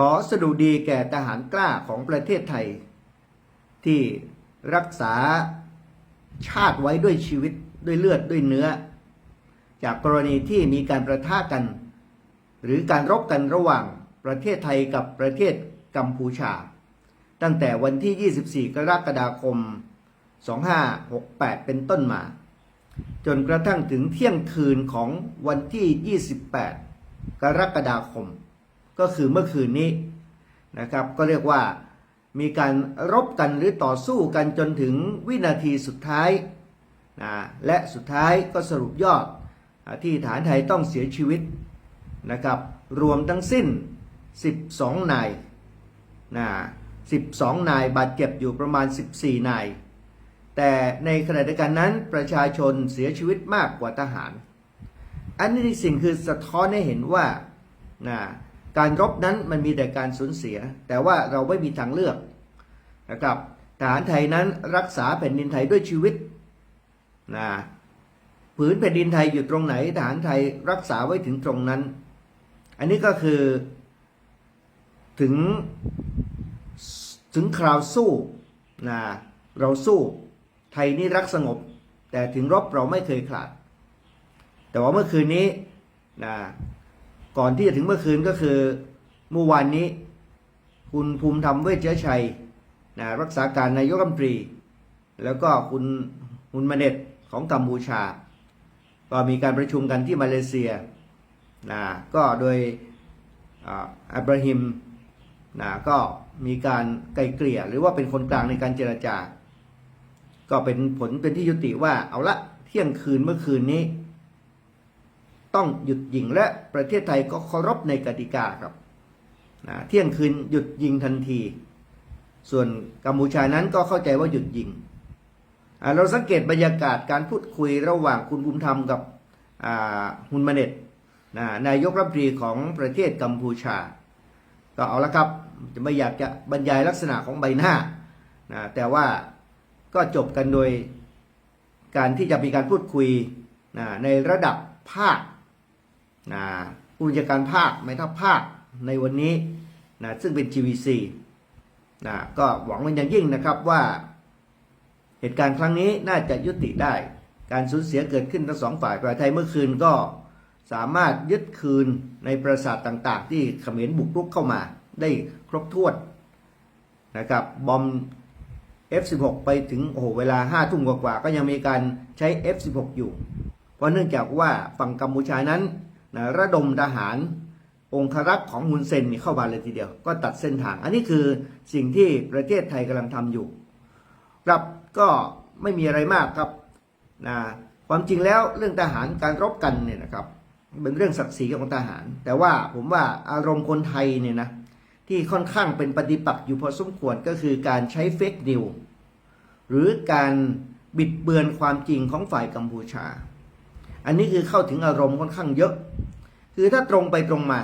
ขอสดุดีแก่ทหารกล้าของประเทศไทย ที่รักษาชาติไว้ด้วยชีวิตด้วยเลือดด้วยเนื้อ จากกรณีที่มีการประทะกัน หรือการรบกันระหว่างประเทศไทยกับประเทศกัมพูชา ตั้งแต่วันที่ 24 กรกฎาคม 2568 เป็นต้นมา จนกระทั่งถึงเที่ยงคืนของวันที่ 28 กรกฎาคม ก็คือเมื่อคืนนี้นะครับ ก็เรียกว่ามีการรบกันหรือต่อสู้กันจนถึงวินาทีสุดท้ายนะและสุดท้ายก็สรุปยอดที่ฐานไทยต้องเสียชีวิตนะครับรวมทั้งสิ้น 12 นายนะ12 นายบาดเจ็บอยู่ประมาณ 14 นาย แต่ในขณะเดียวกันนั้นประชาชนเสียชีวิตมากกว่าทหาร อันนี้สิ่งคือสะท้อนให้เห็นว่านะ การรบนั้นมันมีแต่การสูญเสีย แต่ว่าเราไม่มีทางเลือกนะครับทหารไทยนั้นรักษาแผ่นดินไทยด้วยชีวิตนะผืนแผ่นดินไทยอยู่ตรงไหนทหารไทยรักษาไว้ถึงตรงนั้น อันนี้ก็คือถึงถึงคราวสู้นะเราสู้ไทยนี่รักสงบ แต่ถึงรบเราไม่เคยขาด แต่ว่าเมื่อคืนนี้นะ ก่อนที่จะถึงเมื่อคืนก็คือเมื่อวานนี้ คุณภูมิธรรมเวชชัยนะรักษาการนายกรัฐมนตรี แล้วก็คุณฮุนมาเน็ตของกัมพูชา ก็มีการประชุมกันที่มาเลเซียนะก็โดยอับราฮิมนะก็มีการไกลเกลี่ยหรือว่าเป็นคนกลางในการเจรจาก็เป็นผลเป็นที่ยุติว่าเอาละเที่ยงคืนเมื่อคืนนี้ ต้องหยุดยิงและประเทศไทยก็เคารพในกติกาครับนะเที่ยงคืนหยุดยิงทันที ส่วนกัมพูชานั้นก็เข้าใจว่าหยุดยิง เราสังเกตบรรยากาศการพูดคุยระหว่างคุณบุญธรรมกับฮุนมาเนตนะนายกรัฐมนตรีของประเทศกัมพูชา ก็เอาละครับจะไม่อยากจะบรรยายลักษณะของใบหน้านะแต่ว่าก็จบกันโดยการที่จะมีการพูดคุยนะในระดับภาค นะผู้บัญชาการภาคไม่ทัพภาคในวันนี้นะซึ่งเป็น GVC นะก็หวังเป็นอย่างยิ่งนะครับว่า เหตุการณ์ครั้งนี้น่าจะยุติได้ การสูญเสียเกิดขึ้นทั้งสองฝ่ายฝ่ายไทยเมื่อคืนก็สามารถยึดคืนในปราสาทต่างๆ ที่เขมรบุกรุกเข้ามาได้ครบถ้วนนะครับบอม F16 ไปถึงโอ้โหเวลาห้าทุ่มกว่าๆก็ยังมีการใช้ F16 อยู่ เพราะเนื่องจากว่าฝั่งกัมพูชานั้น นะระดมทหารองครักษ์ของฮุนเซนมีเข้ามาเลยทีเดียว ก็ตัดเส้นทาง อันนี้คือสิ่งที่ประเทศไทยกำลังทำอยู่ครับก็ไม่มีอะไรมากครับนะความจริงแล้วเรื่องทหารการรบกันเนี่ยนะครับเป็นเรื่องศักดิ์ศรีของทหาร แต่ว่าผมว่าอารมณ์คนไทยเนี่ยนะที่ค่อนข้างเป็นปฏิปักษ์อยู่พอสมควรก็คือการใช้เฟกนิวหรือการบิดเบือนความจริงของฝ่ายกัมพูชา อันนี้คือเข้าถึงอารมณ์ค่อนข้างเยอะ คือถ้าตรงไปตรงมา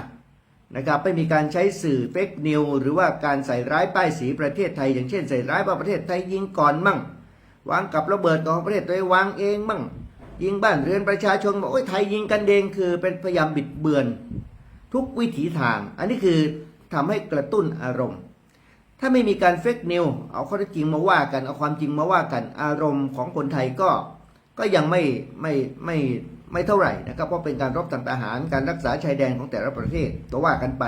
นะครับไม่มีการใช้สื่อเฟกนิวหรือว่าการใส่ร้ายป้ายสีประเทศไทย อย่างเช่นใส่ร้ายว่าประเทศไทยยิงก่อนมั่งวางกับระเบิดของประเทศตัวเองวางเองมั่ง ยิงบ้านเรือนประชาชนบอกโอ้ยไทยยิงกันเองคือเป็นพยายามบิดเบือน ทุกวิถีทาง อันนี้คือทำให้กระตุ้นอารมณ์ ถ้าไม่มีการเฟกนิวเอาข้อเท็จจริงมาว่ากันเอาความจริงมาว่ากันอารมณ์ของคนไทยก็ก็ยังไม่ไม่ไม่ ไม่เท่าไหร่นะครับเพราะเป็นการรบทางทหารการรักษาชายแดนของแต่ละประเทศก็ว่ากันไป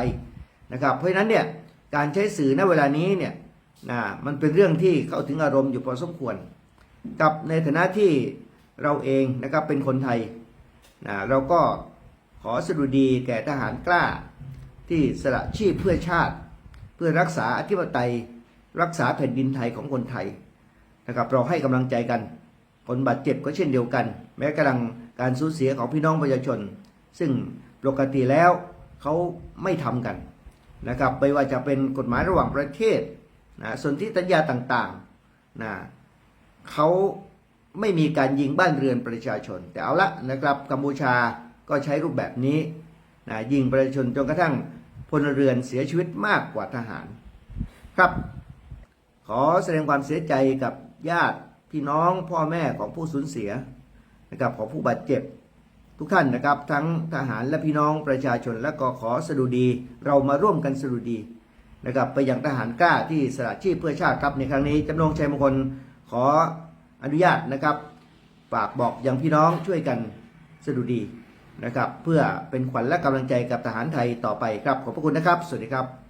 นะครับ เพราะฉะนั้นเนี่ยการใช้สื่อณเวลานี้เนี่ยนะมันเป็นเรื่องที่เข้าถึงอารมณ์อยู่พอสมควร กับในฐานะที่เราเองนะครับเป็นคนไทยนะเราก็ขอสดุดีแก่ทหารกล้า ที่สละชีพเพื่อชาติ เพื่อรักษาอธิปไตย รักษาแผ่นดินไทยของคนไทยนะครับเราให้กำลังใจกัน คนบาดเจ็บก็เช่นเดียวกัน แม้กำลัง การสูญเสียของพี่น้องประชาชน ซึ่งปกติแล้วเขาไม่ทำกันนะครับไม่ว่าจะเป็นกฎหมายระหว่างประเทศนะสนธิสัญญาต่างๆนะเขาไม่มีการยิงบ้านเรือนประชาชน แต่เอาละนะครับกัมพูชาก็ใช้รูปแบบนี้นะยิงประชาชนจนกระทั่งพลเรือนเสียชีวิตมากกว่าทหาร ครับ ขอแสดงความเสียใจกับญาติพี่น้องพ่อแม่ของผู้สูญเสีย นะครับของผู้บาดเจ็บทุกท่านนะครับ ทั้งทหารและพี่น้องประชาชนและก็ขอสดุดี เรามาร่วมกันสดุดีนะครับไปยังทหารกล้าที่สละชีพเพื่อชาติครับในครั้งนี้จำลองชัยมงคลขออนุญาตนะครับฝากบอกยังพี่น้องช่วยกันสดุดีนะครับ เพื่อเป็นขวัญและกำลังใจกับทหารไทยต่อไปครับขอบพระคุณนะครับ สวัสดีครับ